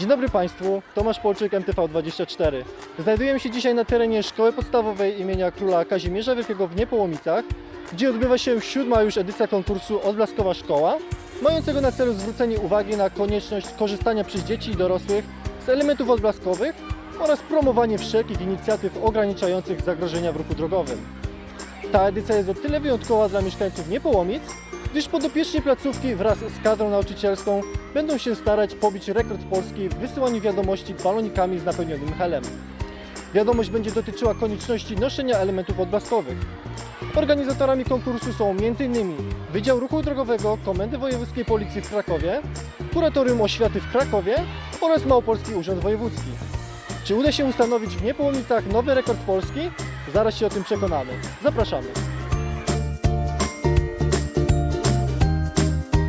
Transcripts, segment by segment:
dobry Państwu, Tomasz Polczyk, MTV24. Znajdujemy się dzisiaj na terenie Szkoły Podstawowej imienia Króla Kazimierza Wielkiego w Niepołomicach, gdzie odbywa się siódma już edycja konkursu Odblaskowa Szkoła, mającego na celu zwrócenie uwagi na konieczność korzystania przez dzieci i dorosłych z elementów odblaskowych oraz promowanie wszelkich inicjatyw ograniczających zagrożenia w ruchu drogowym. Ta edycja jest o tyle wyjątkowa dla mieszkańców Niepołomic, gdyż podopieczni placówki wraz z kadrą nauczycielską będą się starać pobić rekord Polski w wysyłaniu wiadomości balonikami z napełnionym helem. Wiadomość będzie dotyczyła konieczności noszenia elementów odblaskowych. Organizatorami konkursu są m.in. Wydział Ruchu Drogowego Komendy Wojewódzkiej Policji w Krakowie, Kuratorium Oświaty w Krakowie oraz Małopolski Urząd Wojewódzki. Czy uda się ustanowić w Niepołomicach nowy rekord Polski? Zaraz się o tym przekonamy. Zapraszamy.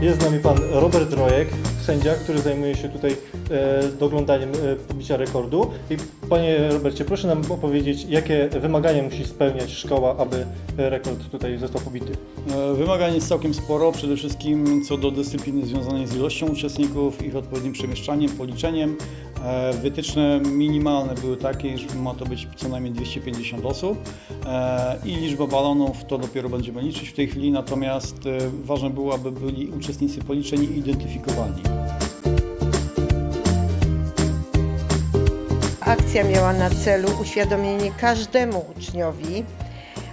Jest z nami pan Robert Rojek, sędzia, który zajmuje się tutaj e, doglądaniem e, pobicia rekordu. I panie Robercie, proszę nam opowiedzieć, jakie wymagania musi spełniać szkoła, aby e, rekord tutaj został pobity. E, Wymagań jest całkiem sporo, przede wszystkim co do dyscypliny związanej z ilością uczestników, ich odpowiednim przemieszczaniem, policzeniem. E, Wytyczne minimalne były takie, że ma to być co najmniej 250 osób E, i liczba balonów to dopiero będziemy liczyć w tej chwili, natomiast e, ważne było, aby byli uczestnicy policzeni i identyfikowani. Akcja miała na celu uświadomienie każdemu uczniowi,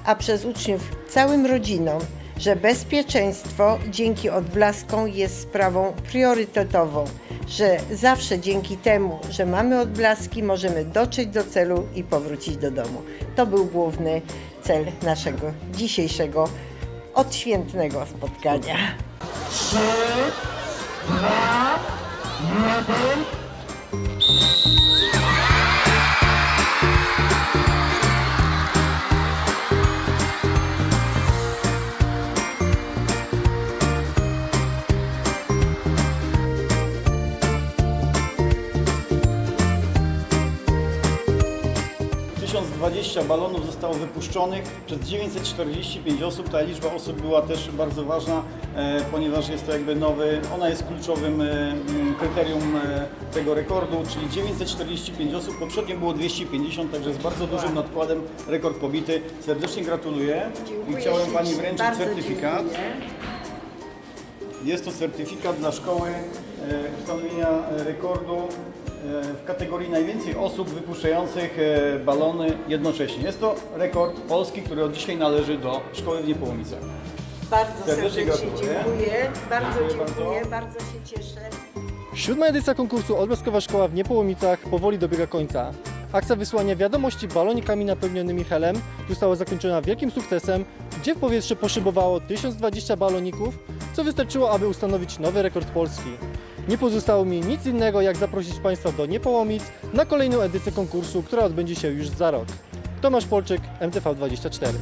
a przez uczniów całym rodzinom, że bezpieczeństwo dzięki odblaskom jest sprawą priorytetową, że zawsze dzięki temu, że mamy odblaski, możemy dotrzeć do celu i powrócić do domu. To był główny cel naszego dzisiejszego odświętnego spotkania. W 1020 balonów zostało wypuszczonych przez 945 osób. Ta liczba osób była też bardzo ważna, e, ponieważ jest to jakby nowy, ona jest kluczowym e, kryterium e, tego rekordu, czyli 945 osób. Poprzednio było 250, także z bardzo dużym nadkładem rekord pobity. Serdecznie gratuluję i chciałem Pani wręczyć certyfikat. Jest to certyfikat dla szkoły ustanowienia rekordu w kategorii najwięcej osób wypuszczających e, balony jednocześnie. Jest to rekord polski, który od dzisiaj należy do szkoły w Niepołomicach. Bardzo Serdecznie dziękuję. Bardzo Dziękuję dziękuję, bardzo. bardzo się cieszę. Siódma edycja konkursu Odblaskowa Szkoła w Niepołomicach powoli dobiega końca. Akcja wysłania wiadomości balonikami napełnionymi helem została zakończona wielkim sukcesem, gdzie w powietrze poszybowało 1020 baloników, co wystarczyło, aby ustanowić nowy rekord Polski. Nie pozostało mi nic innego, jak zaprosić Państwa do Niepołomic na kolejną edycję konkursu, która odbędzie się już za rok. Tomasz Polczyk, MTV24.